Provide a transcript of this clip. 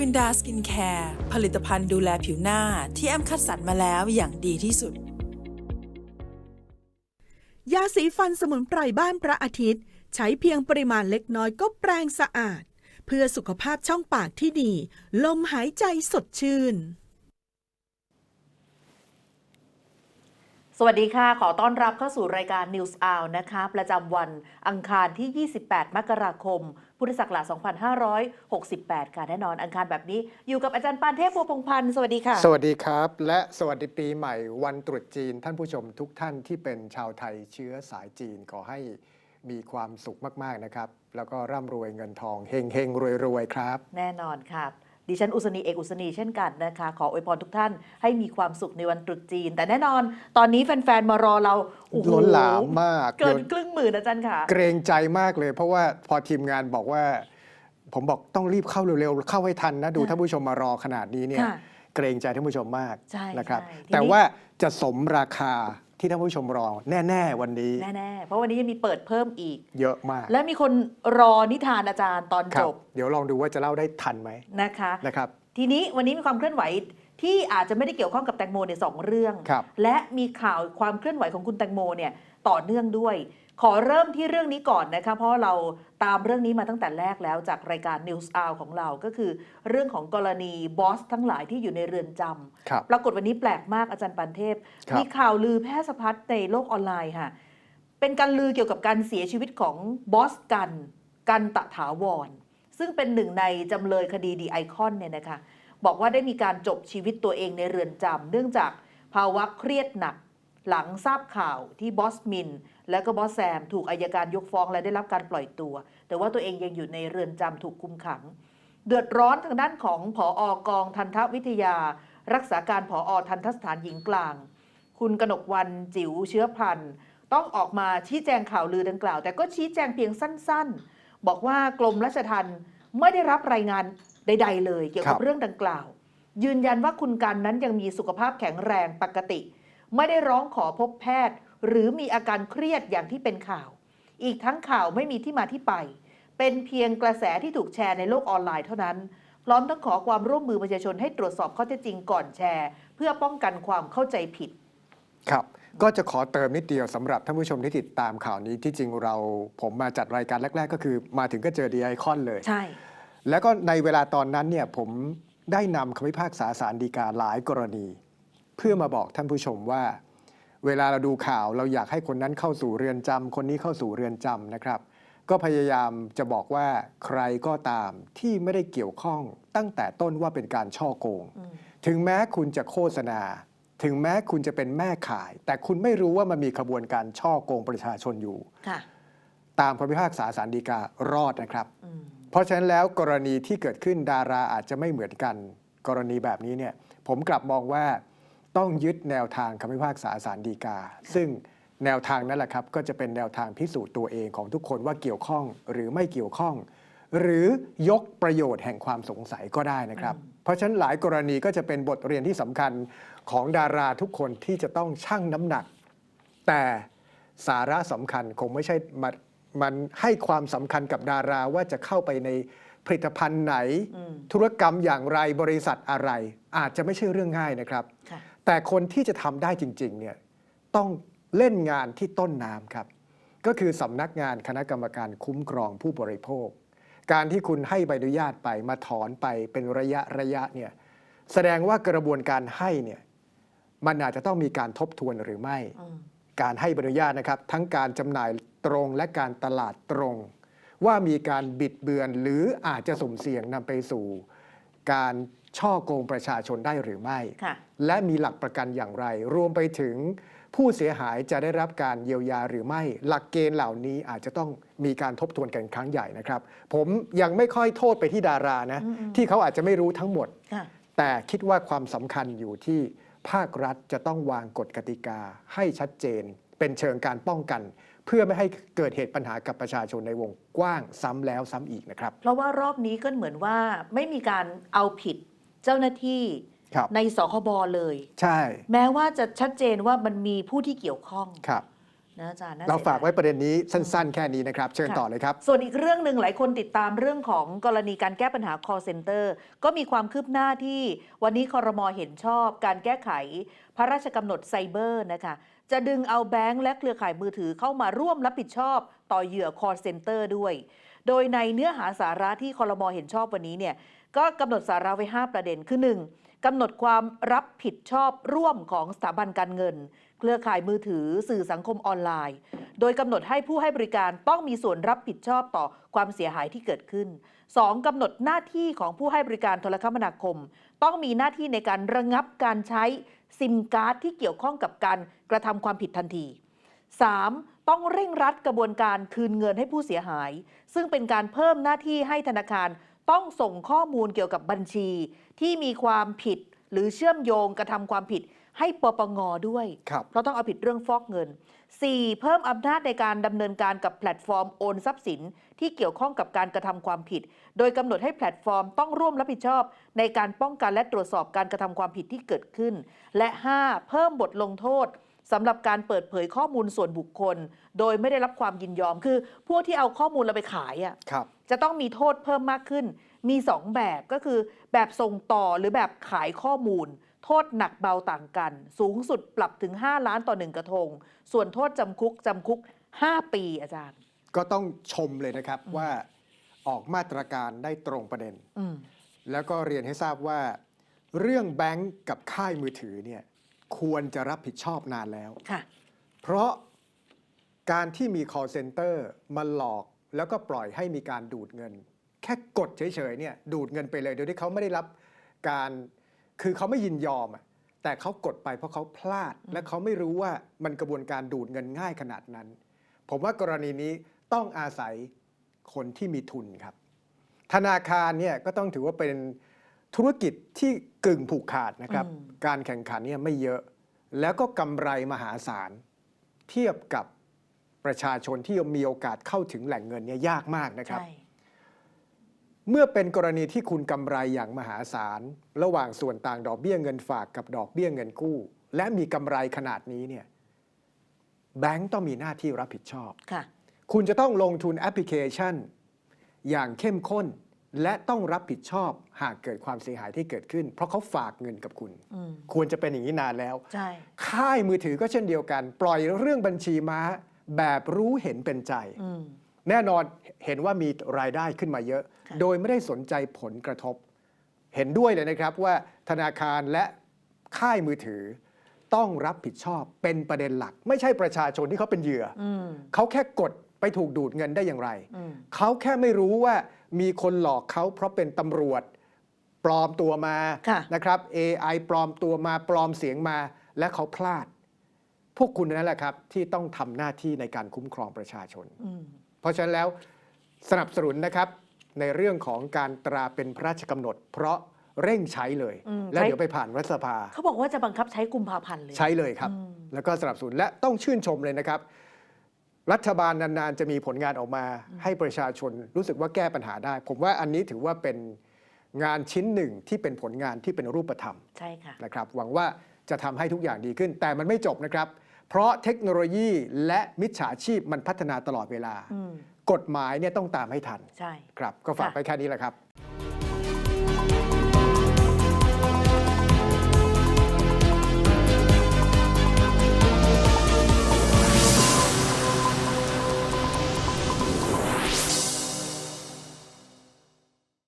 วินดาสกินแคร์ผลิตภัณฑ์ดูแลผิวหน้าที่แอมคัดสรรมาแล้วอย่างดีที่สุด ยาสีฟันสมุนไพรบ้านพระอาทิตย์ ใช้เพียงปริมาณเล็กน้อยก็แปรงสะอาด เพื่อสุขภาพช่องปากที่ดี ลมหายใจสดชื่น สวัสดีค่ะ ขอต้อนรับเข้าสู่รายการ News Hour นะคะ ประจำวันอังคารที่ 28 มกราคม พุทธศักราช 2568 ค่ะ แน่นอนอังคารแบบนี้อยู่กับอาจารย์ปานเทพบัวพงพันธ์ สวัสดีค่ะ สวัสดีครับ และสวัสดีปีใหม่วันตรุษจีน ท่านผู้ชมทุกท่านที่เป็นชาวไทยเชื้อสายจีนขอให้มีความสุขมาก ๆ นะครับ แล้วก็ร่ำรวยเงินทองเฮงเฮงรวยรวยๆครับ แน่นอนค่ะ ดิฉันอุศนีเอกอุศนีเช่นกันนะคะ ขออวยพรทุกท่านให้มีความสุขในวันตรุษจีน แต่แน่นอนตอนนี้แฟนๆ มารอเราโอ้โล้นหลามมากเกินล้นครึ่งหมื่นอาจารย์ค่ะ เกรงใจมากเลย เพราะว่าพอทีมงานบอกว่า ผมบอกต้องรีบเข้าเร็วๆเข้าให้ทันนะดูค่ะท่านผู้ชมมารอขนาดนี้เนี่ยค่ะเกรงใจท่านผู้ชมมากใช่นะครับใช่ทีนี้แต่ว่าจะสมราคา ที่ท่านผู้ชมรอแน่ ๆ วันนี้ แน่ๆ เพราะวันนี้ยังมีเปิดเพิ่มอีก เยอะมาก และมีคนรอนิทานอาจารย์ตอนครัจบบเดี๋ยวลองดูว่าจะเล่าได้ทันไหมนะคะนะครับ ทีนี้วันนี้มีความเคลื่อนไหวที่อาจจะไม่ได้เกี่ยวข้องกับแตงโมในยสองเรื่องครับและมีข่าวความเคลื่อนไหวของคุณแตงโมเนี่ยต่อเนื่องด้วย ขอเริ่มที่เรื่องนี้ก่อนนะคะเพราะเราตามเรื่องนี้มาตั้งแต่แรกแล้วจากรายการ News Hour ของเราก็คือ เรื่องของกรณีบอสทั้งหลายที่อยู่ในเรือนจำครับปรากฏวันนี้แปลกมากอาจารย์ปันเทพครับมีข่าวลือแพร่สะพัดในโลกออนไลน์ค่ะ เป็นการลือเกี่ยวกับการเสียชีวิตของบอสกัน กันตะถาวร ซึ่งเป็นหนึ่งในจำเลยคดีดีไอคอนเนี่ยนะคะบอกว่าได้มีการจบชีวิตตัวเองในเรือนจำเนื่องจากภาวะเครียดหนักหลังทราบข่าวที่บอสมิน และก็บอสแซมถูกอายการยกฟ้องและได้รับการปล่อยตัว แต่ว่าตัวเองยังอยู่ในเรือนจำถูกคุมขัง เดือดร้อนทางด้านของผออกองทันทวิทยา รักษาการผอทันทสถานหญิงกลาง คุณกนกวันจิ๋วเชื้อพันธ์ต้องออกมาชี้แจงข่าวลือดังกล่าว แต่ก็ชี้แจงเพียงสั้น ๆ บอกว่ากรมราชทัณฑ์ไม่ได้รับรายงานใด ๆ เลย เกี่ยวกับครับเรื่องดังกล่าว ยืนยันว่าคุณกันนั้นยังมีสุขภาพแข็งแรงปกติ ไม่ได้ร้องขอพบแพทย์ หรือมีอาการเครียดอย่างที่เป็นข่าว อีกทั้งข่าวไม่มีที่มาที่ไป เป็นเพียงกระแสที่ถูกแชร์ในโลกออนไลน์เท่านั้น พร้อมทั้งขอความร่วมมือประชาชนให้ตรวจสอบข้อเท็จจริงก่อนแชร์ เพื่อป้องกันความเข้าใจผิด ครับ ก็จะขอเติมนิดเดียวสำหรับท่านผู้ชมที่ติดตามข่าวนี้ที่จริงเราผมมาจัดรายการแรก ๆ ก็คือ มาถึงก็เจอดีไอคอนเลย ใช่ แล้วก็ในเวลาตอนนั้นเนี่ยผมได้นำคำพิพากษาสารดีกาหลายกรณี เพื่อมาบอกท่านผู้ชมว่า เวลาเราดูข่าวเราอยากให้คนนั้นเข้าสู่เรือนจำคนนี้เข้าสู่เรือนจำนะครับ ก็พยายามจะบอกว่าใครก็ตามที่ไม่ได้เกี่ยวข้องตั้งแต่ต้นว่าเป็นการช่อโกงอืมถึงแม้คุณจะโฆษณา ถึงแม้คุณจะเป็นแม่ขาย แต่คุณไม่รู้ว่ามันมีขบวนการช่อโกงประชาชนอยู่ค่ะตามคำพิพากษาสารดีการอดนะครับอืมเพราะฉะนั้นแล้วกรณีที่เกิดขึ้นดาราอาจจะไม่เหมือนกัน กรณีแบบนี้เนี่ยผมกลับมองว่า ต้องยึดแนวทางคำพิพากษาสารดีกา ซึ่งแนวทางนั้นแหละครับ ก็จะเป็นแนวทางพิสูจน์ตัวเองของทุกคนว่าเกี่ยวข้องหรือไม่เกี่ยวข้อง หรือยกประโยชน์แห่งความสงสัยก็ได้นะครับ เพราะฉะนั้นหลายกรณีก็จะเป็นบทเรียนที่สำคัญของดาราทุกคนที่จะต้องชั่งน้ำหนัก แต่สาระสำคัญคงไม่ใช่มามันให้ความสำคัญกับดาราว่าจะเข้าไปใน ผลิตภัณฑ์ไหนอืมธุรกรรมอย่างไรบริษัทอะไร อาจจะไม่ใช่เรื่องง่ายนะครับค่ะแต่คนที่จะทำได้จริงๆเนี่ยต้องเล่นงานที่ต้นน้ำครับ ก็คือสำนักงานคณะกรรมการคุ้มครองผู้บริโภค การที่คุณให้ใบอนุญาตไปมาถอนไปเป็นระยะระยะเนี่ยแสดงว่ากระบวนการให้เนี่ยมันอาจจะต้องมีการทบทวนหรือไม่อืมการให้ใบอนุญาตนะครับ ทั้งการจำหน่ายตรงและการตลาดตรง ว่ามีการบิดเบือนหรืออาจจะสุ่มเสี่ยงนำไปสู่ การช่อโกงประชาชนได้หรือไม่ค่ะและมีหลักประกันอย่างไร รวมไปถึงผู้เสียหายจะได้รับการเยียวยาหรือไม่ หลักเกณฑ์เหล่านี้อาจจะต้องมีการทบทวนกันครั้งใหญ่นะครับ ผมยังไม่ค่อยโทษไปที่ดารานะอืมๆที่เขาอาจจะไม่รู้ทั้งหมดค่ะแต่คิดว่าความสำคัญอยู่ที่ภาครัฐจะต้องวางกฎกติกาให้ชัดเจน เป็นเชิงการป้องกันเพื่อไม่ให้เกิดเหตุปัญหากับประชาชนในวงกว้างซ้ำแล้วซ้ำอีกนะครับ เพราะว่ารอบนี้ก็เหมือนว่าไม่มีการเอาผิดเจ้าหน้าที่ครับในสคบเลย ใช่ แม้ว่าจะชัดเจนว่ามันมีผู้ที่เกี่ยวข้องครับนะอาจารย์น่เราสียดยฝากไว้ประเด็นนี้สั้นๆ แค่นี้นะครับ เชิญค่ะต่อเลยครับ ส่วนอีกเรื่องหนึ่งหลายคนติดตามเรื่องของกรณีการแก้ปัญหา call center ก็มีความคืบหน้าที่วันนี้คอรมอเห็นชอบ การแก้ไข พระราชกำหนดไซเบอร์นะคะ จะดึงเอาแบงก์และเครือข่ายมือถือเข้ามาร่วมรับผิดชอบต่อเหยื่อคอร์เซ็นเตอร์ด้วย โดยในเนื้อหาสาระที่คอรมอเห็นชอบวันนี้เนี่ยก็กำหนดสาระไว้ 5 ประเด็นคือ 1. กำหนดความรับผิดชอบร่วมของสถาบันการเงิน เครือข่ายมือถือสื่อสังคมออนไลน์ โดยกำหนดให้ผู้ให้บริการต้องมีส่วนรับผิดชอบต่อความเสียหายที่เกิดขึ้น 2. กำหนดหน้าที่ของผู้ให้บริการโทรคมนาคม ต้องมีหน้าที่ในการระงับการใช้ซิมการ์ดที่เกี่ยวข้องกับการกระทำความผิดทันที 3. ต้องเร่งรัดกระบวนการคืนเงินให้ผู้เสียหาย ซึ่งเป็นการเพิ่มหน้าที่ให้ธนาคารต้องส่งข้อมูลเกี่ยวกับบัญชี ที่มีความผิด หรือเชื่อมโยงกระทำความผิดให้ปปงด้วยครับเพราะต้องเอาผิดเรื่องฟอกเงิน 4. เพิ่มอำนาจในการดำเนินการกับแพลตฟอร์มโอนทรัพย์สิน ที่เกี่ยวข้องกับการกระทำความผิด โดยกำหนดให้แพลตฟอร์มต้องร่วมรับผิดชอบ ในการป้องกันและตรวจสอบการกระทำความผิดที่เกิดขึ้น และ 5. เพิ่มบทลงโทษสำหรับการเปิดเผยข้อมูลส่วนบุคคล โดยไม่ได้รับความยินยอมคือ พวกที่เอาข้อมูลเราไปขายอะครับจะต้องมีโทษเพิ่มมากขึ้น มี 2 แบบก็คือแบบส่งต่อหรือแบบขายข้อมูล โทษหนักเบาต่างกัน สูงสุดปรับถึง 5 ล้านต่อ 1 กระทง ส่วนโทษจำคุกจำคุก 5 ปีอาจารย์ ก็ต้องชมเลยนะครับว่าออกมาตรการได้ตรงประเด็นอืมแล้วก็เรียนให้ทราบว่า เรื่องแบงก์กับค่ายมือถือเนี่ยควรจะรับผิดชอบนานแล้วค่ะเพราะการที่มี call center มาหลอกแล้วก็ปล่อยให้มีการดูดเงินแค่กดเฉยๆเนี่ยดูดเงินไปเลยโดยที่เขาไม่ได้รับการคือเขาไม่ยินยอมอะแต่เขากดไปเพราะเขาพลาด และเขาไม่รู้ว่ามันกระบวนการดูดเงินง่ายขนาดนั้น ผมว่ากรณีนี้ต้องอาศัยคนที่มีทุนครับ ธนาคารเนี่ยก็ต้องถือว่าเป็นธุรกิจที่กึ่งผูกขาดนะครับ อืม การแข่งขันเนี่ยไม่เยอะ แล้วก็กำไรมหาศาล เทียบกับประชาชนที่มีโอกาสเข้าถึงแหล่งเงินเนี่ยยากมากนะครับ ใช่ เมื่อเป็นกรณีที่คุณกำไรอย่างมหาศาล ระหว่างส่วนต่างดอกเบี้ยเงินฝากกับดอกเบี้ยเงินกู้ และมีกำไรขนาดนี้เนี่ยแบงก์ต้องมีหน้าที่รับผิดชอบค่ะ คุณจะต้องลงทุนแอปพลิเคชัน อย่างเข้มข้น และต้องรับผิดชอบหากเกิดความเสียหายที่เกิดขึ้น เพราะเขาฝากเงินกับคุณ อืมควรจะเป็นอย่างนี้นานแล้ว ใช่ ค่ายมือถือก็เช่นเดียวกัน ปล่อยเรื่องบัญชีม้าแบบรู้เห็นเป็นใจ อืม แน่นอนเห็นว่ามีรายได้ขึ้นมาเยอะค่ะโดยไม่ได้สนใจผลกระทบ เห็นด้วยเลยนะครับว่าธนาคารและค่ายมือถือ ต้องรับผิดชอบเป็นประเด็นหลัก ไม่ใช่ประชาชนที่เขาเป็นเหยื่อออืมเขาแค่กดไปถูกดูดเงินได้อย่างไรอืมเขาแค่ไม่รู้ว่ามีคนหลอกเขาเพราะเป็นตำรวจปลอมตัวมาค่ะนะครับ AI ปลอมตัวมาปลอมเสียงมา และเขาพลาด พวกคุณนั่นแหละครับ ที่ต้องทำหน้าที่ในการคุ้มครองประชาชนอืม เพราะฉะนั้นแล้วสนับสนุนนะครับในเรื่องของการตราเป็นพระราชกำหนด เพราะเร่งใช้เลย อืมแล้วใช้ เดี๋ยวไปผ่านรัฐสภา เขาบอกว่าจะบังคับใช้กุมภาพันธ์เลย ใช้เลยครับ อืม แล้วก็สนับสนุนและต้องชื่นชมเลยนะครับ รัฐบาลนานๆ จะมีผลงานออกมาให้ประชาชนรู้สึกว่าแก้ปัญหาได้ ผมว่าอันนี้ถือว่าเป็นงานชิ้นหนึ่งที่เป็นผลงานที่เป็นรูปธรรมใช่ค่ะ นะครับ หวังว่าจะทำให้ทุกอย่างดีขึ้น แต่มันไม่จบนะครับ เพราะเทคโนโลยีและมิจฉาชีพมันพัฒนาตลอดเวลา อืมกฎหมายเนี่ยต้องตามให้ทันใช่ ครับ ก็ฝากค่ะไปแค่นี้แหละครับ